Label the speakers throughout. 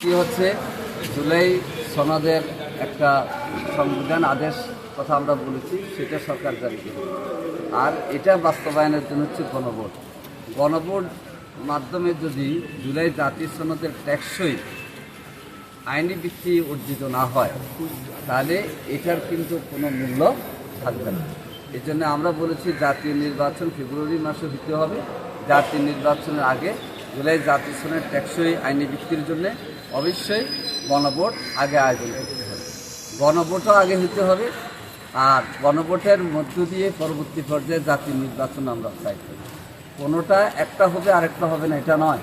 Speaker 1: কি হচ্ছে? জুলাই সনদের একটা সংবিধান আদেশ কথা আমরা বলেছি, সেটা সরকার জারি আর এটা বাস্তবায়নের জন্য হচ্ছে গণভোট। গণভোট মাধ্যমে যদি জুলাই জাতীয় সনদের ট্যাক্সই আইনি ভিত্তি অর্জিত না হয়, তাহলে এটার কিন্তু কোনো মূল্য থাকবে না। এই জন্য আমরা বলেছি জাতীয় নির্বাচন ফেব্রুয়ারি মাসে হতে হবে। জাতীয় নির্বাচনের আগে জুলাই জাতীয় সনের টেকসই আইনি ভিত্তির জন্য অবশ্যই গণভোট আগে আয়োজন করতে হবে। গণভোটও আগে হতে হবে আর গণভোটের মধ্য দিয়ে পরবর্তী পর্যায়ে জাতীয় নির্বাচন আমরা চাই। কোনোটা একটা হবে, আরেকটা হবে না, এটা নয়।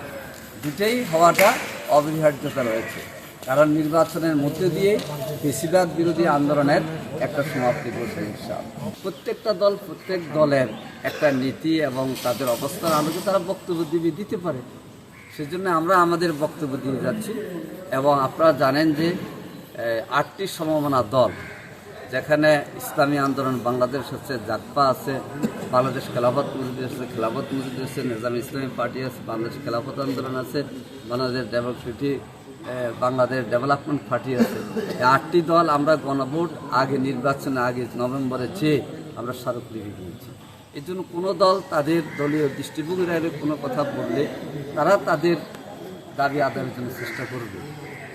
Speaker 1: দুটেই হওয়াটা অপরিহার্যতা রয়েছে। কারণ নির্বাচনের মধ্যে দিয়ে বেশিরভাগ বিরোধী আন্দোলনের একটা সমাপ্তি ঘটবে ইনশাআল্লাহ। প্রত্যেকটা দল, প্রত্যেক দলের একটা নীতি এবং তাদের অবস্থার আলোকে তারা বক্তব্য দিবে, দিতে পারে সেজন্য আমরা আমাদের বক্তব্য দিয়ে যাচ্ছি এবং আপনারা জানেন যে আটটি সমমনা দল, যেখানে ইসলামী আন্দোলন বাংলাদেশ হচ্ছে জাকপা আছে, বাংলাদেশ খেলাফত মসজিদ আছে, খেলাফত মসজিদ আছে, নিজাম ইসলামী পার্টি আছে, বাংলাদেশ খেলাফত আন্দোলন আছে, Bangladesh democratic Bangladesh development party আছে। আটটি দল আমরা গণভোট আগে নির্বাচনে আগে নভেম্বরে চেয়ে আমরা স্মারক স্মারকলিপি দিয়েছি। এই জন্য কোনো দল তাদের দলীয় দৃষ্টিভঙ্গির আগে কোনো কথা বললে তারা তাদের দাবি আদায়ের জন্য চেষ্টা করবে।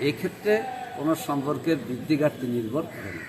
Speaker 1: এক্ষেত্রে কোনো সম্পর্কের বৃদ্ধি ঘাটতি নির্ভর করে না।